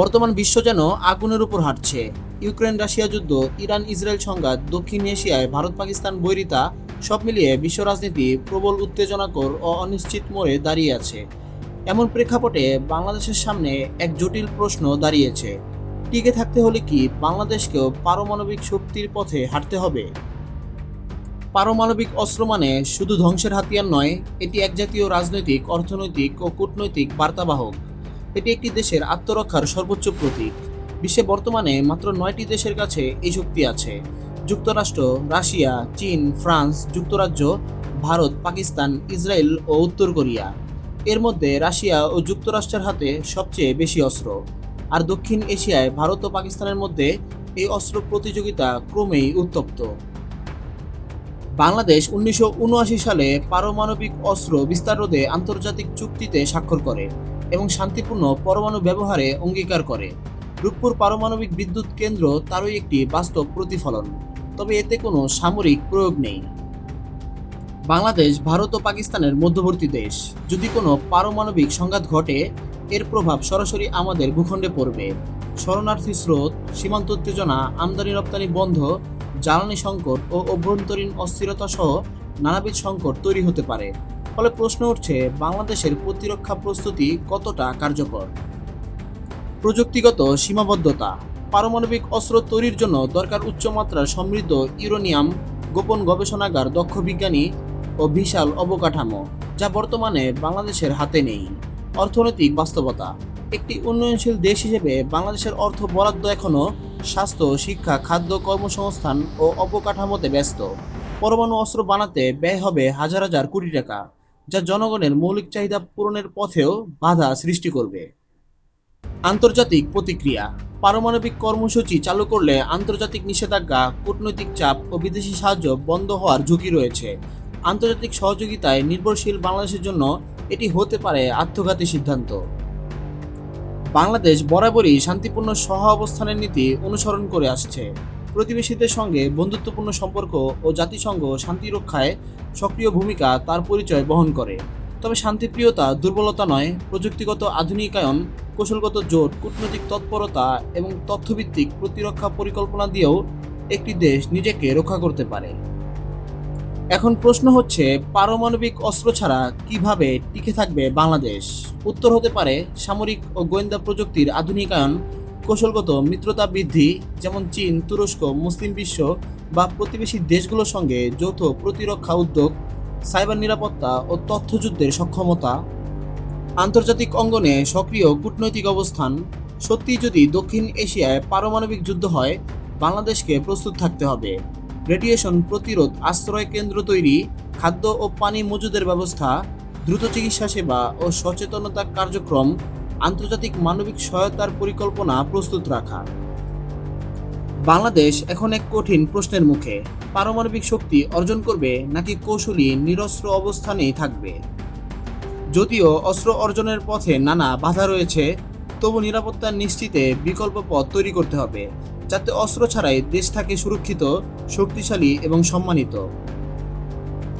বর্তমান বিশ্ব যেন আগুনের উপর হাঁটছে। ইউক্রেন, রাশিয়া যুদ্ধ, ইরান, ইসরায়েল সংঘাত, দক্ষিণ এশিয়ায় ভারত, পাকিস্তান, বৈরিতা, সব মিলিয়ে বিশ্ব রাজনীতি প্রবল, উত্তেজনাকর ও অনিশ্চিত মোড়ে দাঁড়িয়ে আছে। এমন প্রেক্ষাপটে বাংলাদেশের সামনে এক জটিল প্রশ্ন দাঁড়িয়েছে। টিকে থাকতে হলে কি বাংলাদেশকেও পারমাণবিক শক্তির পথে হাঁটতে হবে? পারমাণবিক অস্ত্র মানে শুধু ধ্বংসের হাতিয়ার নয়, এটি এক জাতীয় রাজনৈতিক, অর্থনৈতিক ও কূটনৈতিক বার্তাবাহক। এটি একটি দেশের আত্মরক্ষার সর্বোচ্চ প্রতীক। বিশ্বে বর্তমানে মাত্র নয়টি দেশের কাছে এই শক্তি আছে। যুক্তরাষ্ট্র, রাশিয়া, চীন, ফ্রান্স, যুক্তরাজ্য, ভারত, পাকিস্তান, ইসরায়েল ও উত্তর কোরিয়া। এর মধ্যে রাশিয়া ও যুক্তরাষ্ট্রের হাতে সবচেয়ে বেশি অস্ত্র। আর দক্ষিণ এশিয়ায় ভারত ও পাকিস্তানের মধ্যে এই অস্ত্র প্রতিযোগিতা ক্রমেই উত্তপ্ত। বাংলাদেশ উনিশশো উনআশি সালে পারমাণবিক অস্ত্র বিস্তার রোধে আন্তর্জাতিক চুক্তিতে স্বাক্ষর করে। এবং শান্তিপূর্ণ পরমাণু ব্যবহারে অঙ্গীকার করে। রূপপুর পারমাণবিক বিদ্যুৎ কেন্দ্র তারই একটি বাস্তব প্রতিফলন, তবে এতে কোনো সামরিক প্রয়োগ নেই। বাংলাদেশ, ভারত ও পাকিস্তানের মধ্যবর্তী দেশ, যদি কোনো পারমাণবিক সংঘাত ঘটে, এর প্রভাব সরাসরি আমাদের ভূখণ্ডে পড়বে। শরণার্থী স্রোত, সীমান্ত উত্তেজনা, আমদানি রপ্তানি বন্ধ, জ্বালানি সংকট ও অভ্যন্তরীণ অস্থিরতা সহ নানাবিধ সংকট তৈরি হতে পারে। ফলে প্রশ্ন উঠছে, বাংলাদেশের প্রতিরক্ষা প্রস্তুতি কতটা কার্যকর? প্রযুক্তিগত সীমাবদ্ধতা, পারমাণবিক অস্ত্র তৈরির জন্য দরকার উচ্চমাত্রার সমৃদ্ধ ইউরোনিয়াম, গোপন গবেষণাগার, দক্ষ বিজ্ঞানী ও বিশাল অবকাঠামো, যা বর্তমানে বাংলাদেশের হাতে নেই। অর্থনৈতিক বাস্তবতা, একটি উন্নয়নশীল দেশ হিসেবে বাংলাদেশের অর্থ বরাদ্দ এখনও স্বাস্থ্য, শিক্ষা, খাদ্য কর্মসংস্থান ও অবকাঠামোতে ব্যস্ত। পরমাণু অস্ত্র বানাতে ব্যয় হবে হাজার হাজার কোটি টাকা। যা জনগণের মৌলিক চাহিদা পূরণের পথেও বাধা সৃষ্টি করবে। আন্তর্জাতিক প্রতিক্রিয়া। পারমাণবিক কর্মসূচি চালু করলে আন্তর্জাতিক নিষেধাজ্ঞা, কূটনৈতিক চাপ ও বিদেশি সাহায্য বন্ধ হওয়ার ঝুঁকি রয়েছে। আন্তর্জাতিক সহযোগিতায় নির্ভরশীল বাংলাদেশের জন্য এটি হতে পারে আত্মঘাতী সিদ্ধান্ত। বাংলাদেশ বরাবরই শান্তিপূর্ণ সহ অবস্থানের নীতি অনুসরণ করে আসছে। প্রতিবেশীদের সঙ্গে বন্ধুত্বপূর্ণ সম্পর্ক ও জাতিসংঘ শান্তি রক্ষায় সক্রিয় ভূমিকা তার পরিচয় বহন করে। তবে শান্তিপ্রিয়তা, দুর্বলতা নয়, প্রযুক্তিগত আধুনিকায়ন, কৌশলগত জোট, কূটনৈতিক তৎপরতা এবং তথ্যভিত্তিক প্রতিরক্ষা পরিকল্পনা দিয়েও একটি দেশ নিজেকে রক্ষা করতে পারে। এখন প্রশ্ন হচ্ছে, পারমাণবিক অস্ত্র ছাড়া কীভাবে টিকে থাকবে বাংলাদেশ? উত্তর হতে পারে, সামরিক ও গোয়েন্দা প্রযুক্তির আধুনিকায়ন কৌশলগত মিত্রতা বৃদ্ধি, যেমন চীন, তুরস্ক, মুসলিম বিশ্ব বা প্রতিবেশী দেশগুলোর সঙ্গে যৌথ প্রতিরক্ষা উদ্যোগ, সাইবার নিরাপত্তা ও তথ্যযুদ্ধের সক্ষমতা, আন্তর্জাতিক অঙ্গনে সক্রিয় কূটনৈতিক অবস্থান। সত্যিই যদি দক্ষিণ এশিয়ায় পারমাণবিক যুদ্ধ হয়, বাংলাদেশকে প্রস্তুত থাকতে হবে। রেডিয়েশন প্রতিরোধ আশ্রয় কেন্দ্র তৈরি, খাদ্য ও পানি মজুদের ব্যবস্থা, দ্রুত চিকিৎসা সেবা ও সচেতনতা কার্যক্রম আন্তর্জাতিক মানবিক সহায়তার পরিকল্পনা প্রস্তুত রাখা। বাংলাদেশ এখন এক কঠিন প্রশ্নের মুখে। পারমাণবিক শক্তি অর্জন করবে নাকি কৌশলী নিরস্ত্র অবস্থানেই থাকবে? যদিও অস্ত্র অর্জনের পথে নানা বাধা রয়েছে, তবু নিরাপত্তা নিশ্চিতে বিকল্প পথ তৈরি করতে হবে, যাতে অস্ত্র ছাড়াই দেশ থাকে সুরক্ষিত, শক্তিশালী এবং সম্মানিত।